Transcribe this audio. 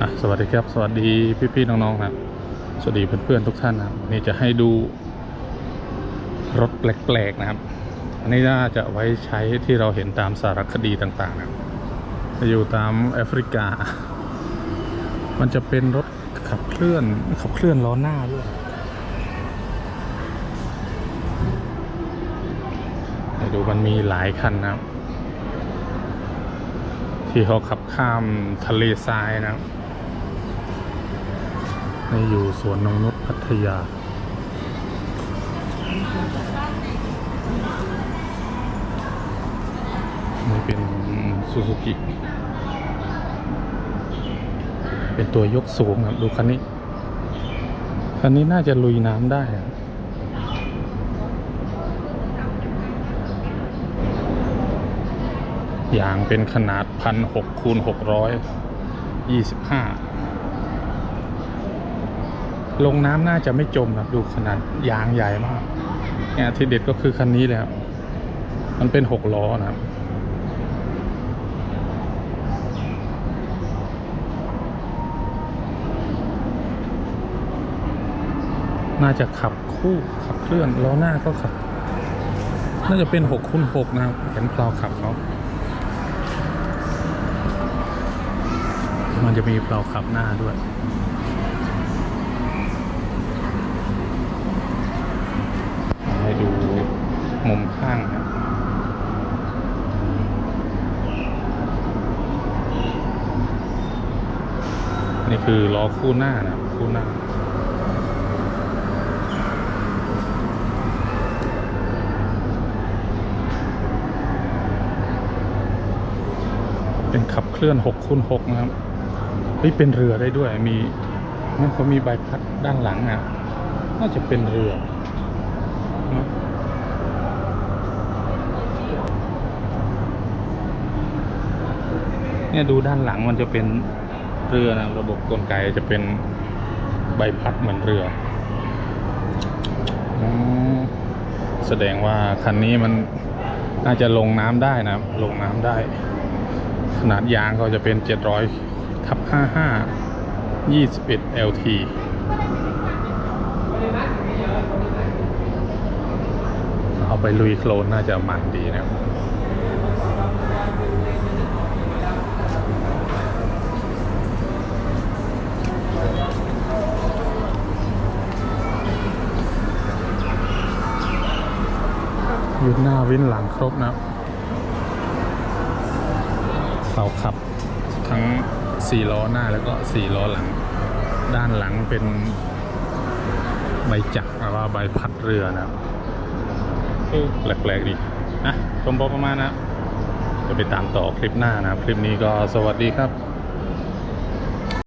อะสวัสดีครับ สวัสดีพี่ๆน้องๆครับ สวัสดีเพื่อนๆทุกท่านนะครับนี่จะให้ดูรถแปลกๆนะครับ อันนี้น่าจะไว้ใช้ที่เราเห็นตามสารคดีต่างๆนะครับอยู่ตามแอฟริกา มันจะเป็นรถขับเคลื่อนขับเคลื่อนล้อหน้าด้วยดูมันมีหลายคันนะครับ ที่เขาขับข้ามทะเลทรายนะครับในอยู่สวนนงนุษพัทยา นี่เป็นซูซูกิ เป็นตัวยกสูงครับ ดูคันนี้ คันนี้น่าจะลุยน้ำได้อะ ยางเป็นขนาดพันหกคูณหกร้อยยี่สิบห้าลงน้ำน่าจะไม่จมครับดูขนาดยางใหญ่มากเนี่ยที่เด็ดก็คือคันนี้เลยครับ มันเป็นหกล้อนะครับน่าจะขับคู่ขับเคลื่อนล้อหน้าก็ขับ น่าจะเป็นหกคูณหกนะครับเห็นพลาวขับเขา มันจะมีเปลาขับหน้าด้วยให้ดูมุมข้างครับนี่คือล้อคู่หน้านะคู่หน้าเป็นขับเคลื่อน6คูณ6นะครับ เฮ้ยเป็นเรือได้ด้วยมีมันเขามีใบพัดด้านหลังอะน่าจะเป็นเรือนะเนี่ยดูด้านหลังมันจะเป็นเรือนะระบบกลไกจะเป็นใบพัดเหมือนเรืออแสดงว่าคันนี้มันน่าจะลงน้ำได้นะลงน้ำได้ ขนาดยางก็จะเป็น700ทับ55 21 LT เอาไปลุยโคลนน่าจะมันดีนะครับยืนหน้าวินหลังครบนะเราขับทั้ง 4 ล้อหน้าแล้วก็ 4 ล้อหลัง ด้านหลังเป็นใบจักรหรือว่าใบพัดเรือนะครับเออแปลกๆดีนะชมพอประมาณนะจะไปตามต่อคลิปหน้านะครับ คลิปนี้ก็สวัสดีครับ